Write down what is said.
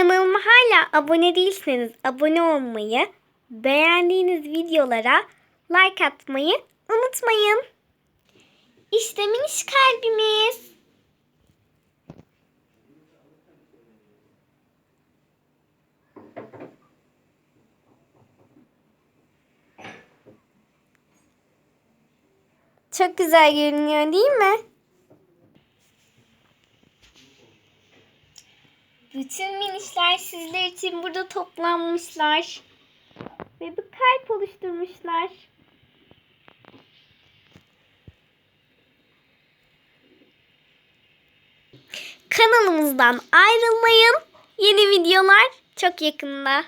Kanalıma hala abone değilseniz abone olmayı, beğendiğiniz videolara like atmayı unutmayın. İşte miniş kalbimiz. Çok güzel görünüyor değil mi? Bütün minişler sizler için burada toplanmışlar. Ve bir kalp oluşturmuşlar. Kanalımızdan ayrılmayın. Yeni videolar çok yakında.